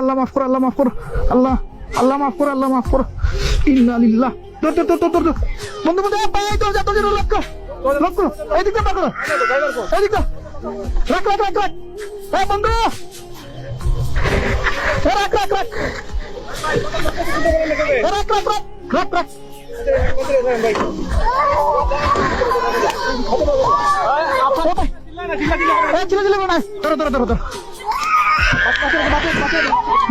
আল্লাহ আল্লাহ মাফ করো, আল্লাহ মাফ করো, আল্লাহ আল্লাহ মাফ করো, আল্লাহ মাফ করো। ইন্না লিল্লাহ। তোর তোর তোর তোর বন্ধু বন্ধু পাই তোর যা তোর লক্ষ্য লক্ষ্য এদিকে পাকড়ো এদিকে রাখ রাখ রাখ রাখ। এই বন্ধু। রাখ রাখ রাখ। রাখ রাখ রাখ রাখ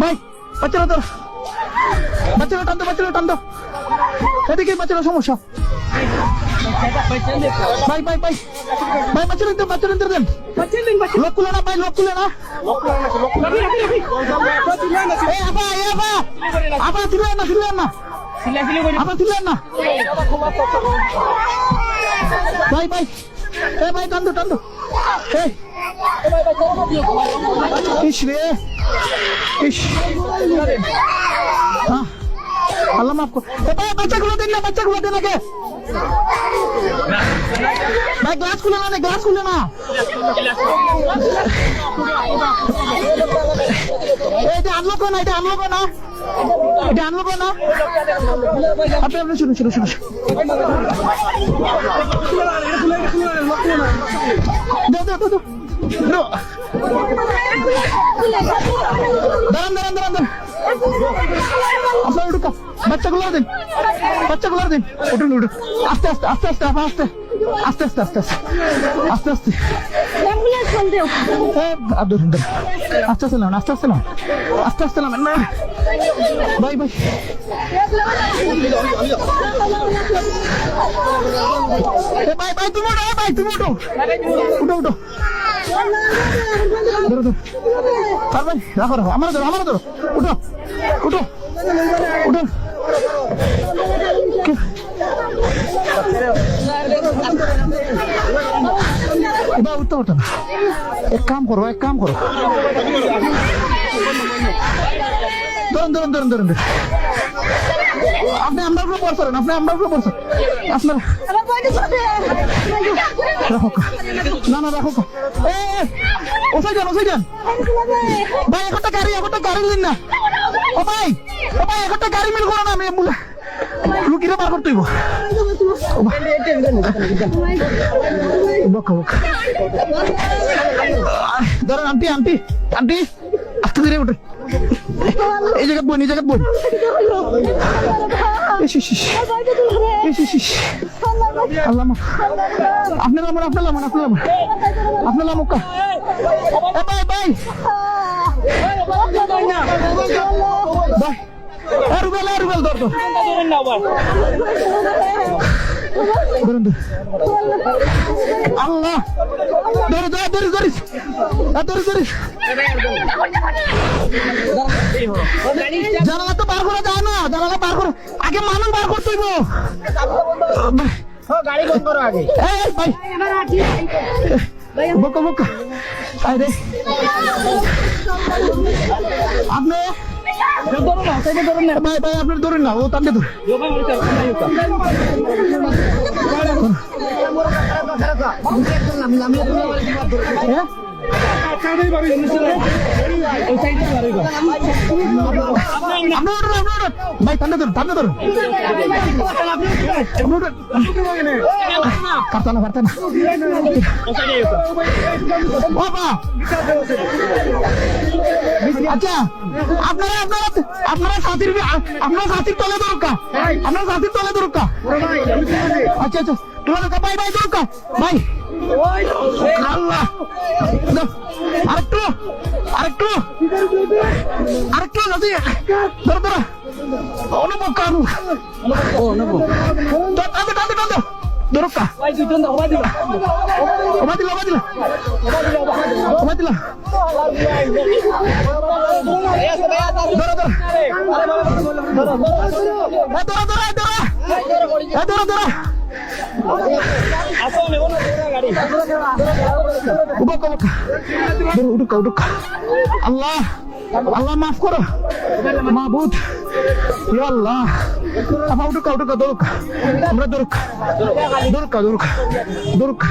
ভাই বাচ্চারা ধরো বাচ্চারা টান দো বাচ্চারা টান দো এদিকে বাচ্চারা সমস্যা। ভাই ভাই ভাই ভাই বাচ্চারা দেন বাচ্চারা দেন। লোক খুলে না, ভাই, লোক খুলে না। এই আপা আপা তুলেন না তুলেন না। আপা তুলেন না। ভাই ভাই, এ, ভাই, টান দো টান এই ইস রে। ইস। আহ, আল্লাহ মাফ কর। ভাই বাচ্চাগুলো দিন না বাচ্চাগুলো দিন আগে। ভাই গ্লাস খুলে না গ্লাস খুলে না। এটা আনলো না এটা আনলো না। এটা আনলো না। আপনি আপনি শুনুন শুনুন শুনুন। দাও। দাও। দাঁড়ান দাঁড়ান দাঁড়ান দাঁড়ান। আপনার উঠুক বাচ্চাগুলো দিন বাচ্চাগুলো দিন উঠুন উঠুন। আস্তে আস্তে আস্তে আস্তে, আপা, আস্তে। আস্তে আস্তে আস্তে আস্তে। আস্তে আস্তে। ধরুন ধরুন আস্তে আস্তে নাম আস্তে আস্তে নাম আস্তে আস্তে নাম না। ভাই এ ভাই ভাই তুমি উঠো এ তুমি উঠো উঠো উঠো। ভাই রাখো রাখো আমার ধরো আমার ধরো উঠো উঠো উঠো কে- এবার উঠতে পারতো না এক কাম করো এক কাম করো ধরুন ধরুন ধরুন ধরুন। আপনি আমরা উপরে পড়ছেন আপনি আমরা উপরে পড়ছেন আপনার রাখো। না না রাখো এ ওসাই যান ওসাই যান ভাই একটা গাড়ি একটা গাড়ি দিন না। ও ভাই ও ভাই একটা গাড়ি মিল করো না আমি লুকিয়ে বার করতে হইব। ও ভাই। বকা বকা। ধরেন আন্টি আন্টি আন্টি আস্তে ধীরে উঠে। এই জায়গায় বই এই জায়গায় বই ইস, ইস, ইস। ইস, ইস, ইস। আল্লাহ মাফ। আপনি লামন আপনি লামন আপনি লামন আপনি লামন কা। এ ভাই ভাই। ভাই। রুবেল রুবেল ধর ধর। আল্লাহ। ধরে ধরে ধরে ধরিস। ধরে ধরিস জানালা তো বার করা যায় না জানালা বার করে আগে মানুষ বার করতে হইব। গাড়ি বন্ধ করো আগে। এই ভাই। বোকা বোকা। আপনি ভাই ভাই আপনার ধরুন না ও তাকে ধর হ্যাঁ? আপনি উঠুন আপনি উঠুন ভাই ঠান্ডা ধরুন ঠান্ডা ধরুন। আপনি উঠুন পারতা না পারতা না বাবা আপনারা আপনারা আপনারা সাথীর আপনারা সাথীর তলে দরকার আপনারা সাথীর তলে দরকার আচ্ছা আচ্ছা। ভাই ভাই। দরকার আরেকটু আরেকটু। ধরো ধরো। আল্লাহ আল্লাহ মাফ করো মাহবুদ আল্লাহ আপা উঠুক উঠুক দরুক আমরা দরুক দরুক দরুক দরুক